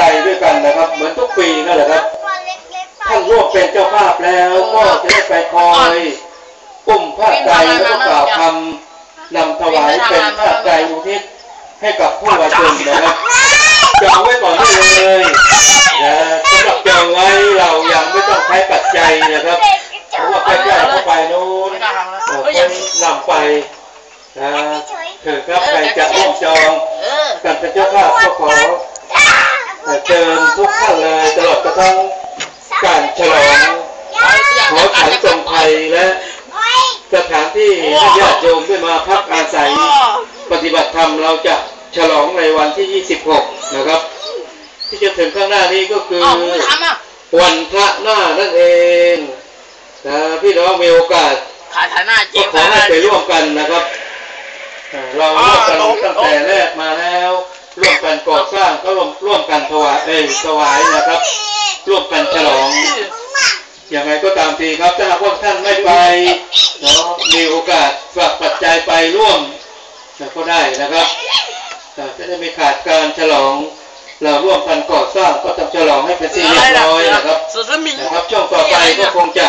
ไรด้วยกันนะครับ เหมือนทุกปีนั่นแหละครับท่านร่วมเป็นเจ้าภาพแล้วก็จะได้ไปคอยอุ้มผ้าใจแล้วก็กล่าวคำนำถวายเป็นผ้าใจอุทิศให้กับผู้วาชนนะครับจองไว้ก่อนได้เลยนะสำหรับจองไว้เรายังไม่ต้องใช้ปัจจัยนะครับเพราะว่าใกล้ๆเข้าไปนู้นไม่กล้าทำแล้วเอ่อเอ้ยคอย่างนนำไปนะเถิดครับใครจะร่วมจองเออกันเป็นเจ้าภาพก็ขอ เชิญทุกท่านเลยตลอดกระทั่งการฉลองหอฉันทรงไทยและสถานที่ให้ญาติโยมได้มาพักอาศัยปฏิบัติธรรมเราจะฉลองในวันที่ 26 นะครับ ที่จะถึงข้างหน้านี้ก็คือวันพระหน้านั่นเองนะพี่น้องมีโอกาสถ่ายถ่าน้าเจ๊ก็ขอให้ไปร่วมกันนะครับ เราร่วมกันตั้งแต่แรกมาแล้ว กันก่อสร้างก็ร่วมร่วมกันถวายเอ้ยถวายนะครับ ร่วมกันฉลองอย่างไรก็ตามทีครับถ้าหากว่าท่านไม่ไปเนาะมีโอกาสฝากปัจจัยไปร่วมนะก็ได้นะครับอ่าจะได้ไม่ขาดการฉลอง เราร่วมกันก่อสร้างก็ต้องฉลองให้เป็นที่เรียบร้อยนะครับสุดสมิงนะครับช่วงต่อไปก็คงจะ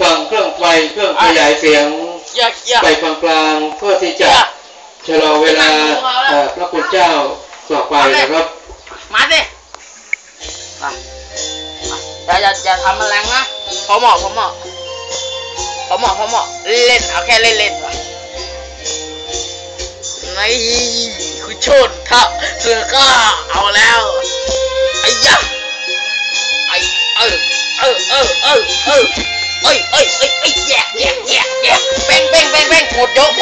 ฟังเครื่องไฟเครื่องขยายเสียงอยากอยากไปกลางๆเพื่อที่จะชะลอเวลาเอ่อพระคุณเจ้า ต่อไปนะครับมาดิมาอย่าอย่าอย่าทำมันแรงนะพอเหมาะพอเหมาะพอเหมาะพอเหมาะเล่นเอาแค่เล่นเล่นไปนี่คุณโชนถ้าเสือก็เอาแล้วไอ้ยะไอ้เออเออเออเออเออเอ้ยเอ้ยเอ้ยเอ้ยแยกแยกแยกแยกเป้งเป้งเป้งเป้งหมดยก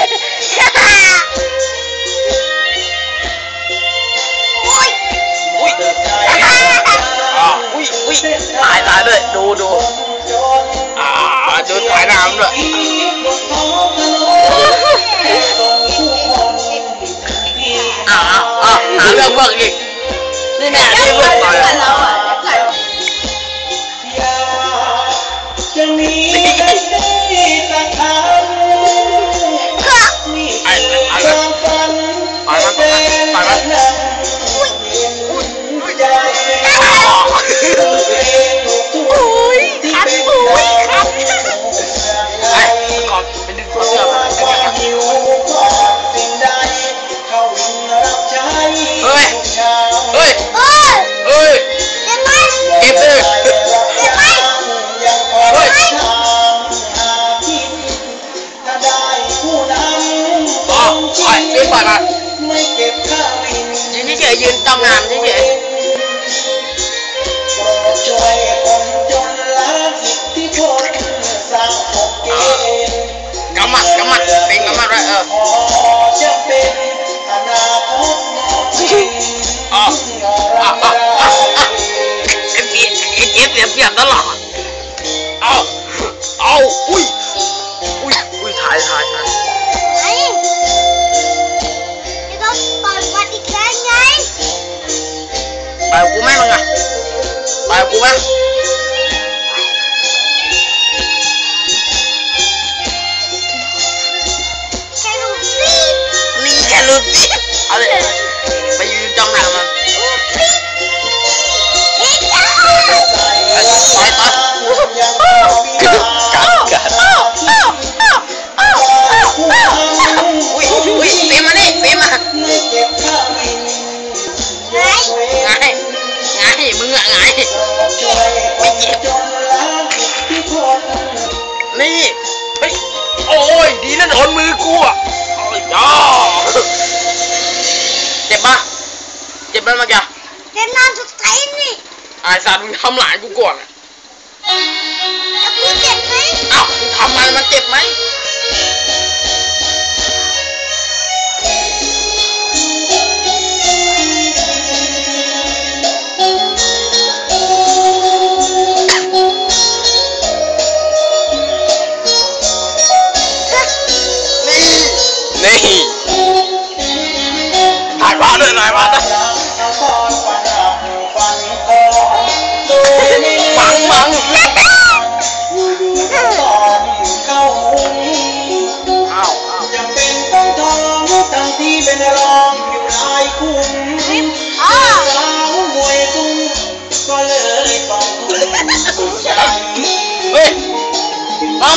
ตายตายด้วย ดูดูอ่าดูถ่ายน้ำด้วย อยยืนปล่อยมาเก็บค่าวินยืนเฉยๆยืนจ้องงามเฉย เอาเลยไปยืนจ้องหน้ามันไปไปไปยังพอมีกัดกัดผู้นำอุ้ยอุ้ยเฟมมาดิเฟมมาไม่เก็บค่าวินยกเว้นไงไงมึงอะไงช่วยคนจนละอิทธิพลนี่เฮ้ยโอ้ยดีนะโดนมือกูอะโอ้ยย่า เจ็บปะเจ็บปะเมื่อกี้ไอ้สัตว์มึงทำหลานกูก่อนอะเอ้ามึงทำมันมันเจ็บไหม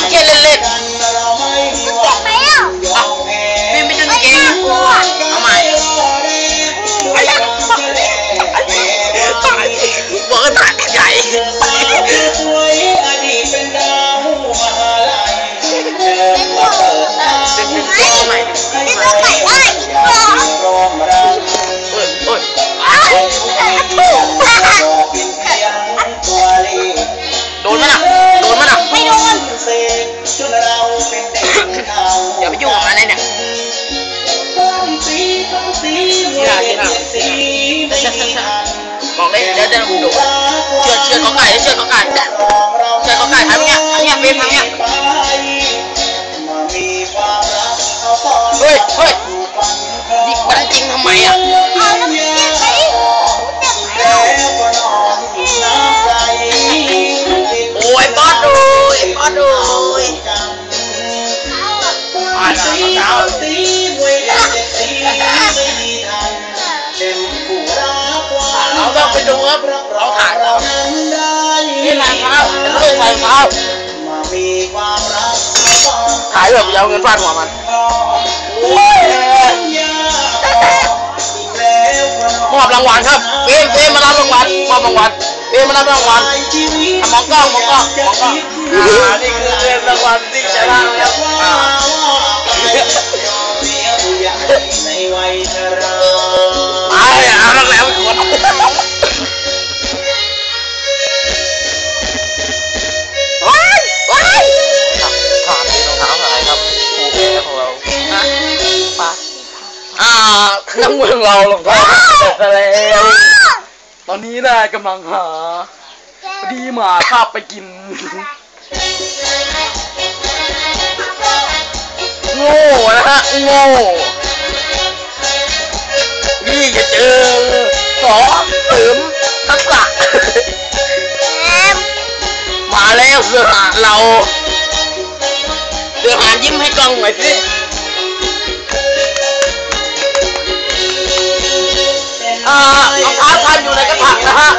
ไสีวยเด็กสีไม่มีทันบอกเลยเดี๋ยวเดี๋ยวดูเชื่อเชือเขาไก่เชือเขาไก่เชือเขาไก่ทำเนี้ยทำเนี้ยเฟรมทำเนี้ยเฮ้ยเฮ้ยสู่ฝันยิงมันจริงทำไมอะแล้วก็นอนน้ำใจโอ้ยบอสโอ้ยบอสโอ้ยอ่านสีเอา ไปดูครับเราถ่ายเรานั้นได้นี่รองเป็นเรื่องรองเท้ามามีครักซ่อนถ่ายแบบยาวเงินฟาดหัวมันมอบรางวัลครับเฟมเฟมมารับรางวัลมอบรางวัลเฟมมารับรางวัลชีวิตมองกล้องมองกล้องมองกล้องนี่คือเงินรางวัลที่ชนะครับในวัยชรา นักมวยของเรารองเท้าแต่แล้วตอนนี้นายกำลังหาพอดีหมาคาบไปกินโง่นะฮะโง่นี่จะเจอสอเสริมทักษะมาแล้วเสือหาเราเสือหายิ้มให้กล้องหน่อยสิ รองเท้าท่านอยู่ในกระถางนะฮะ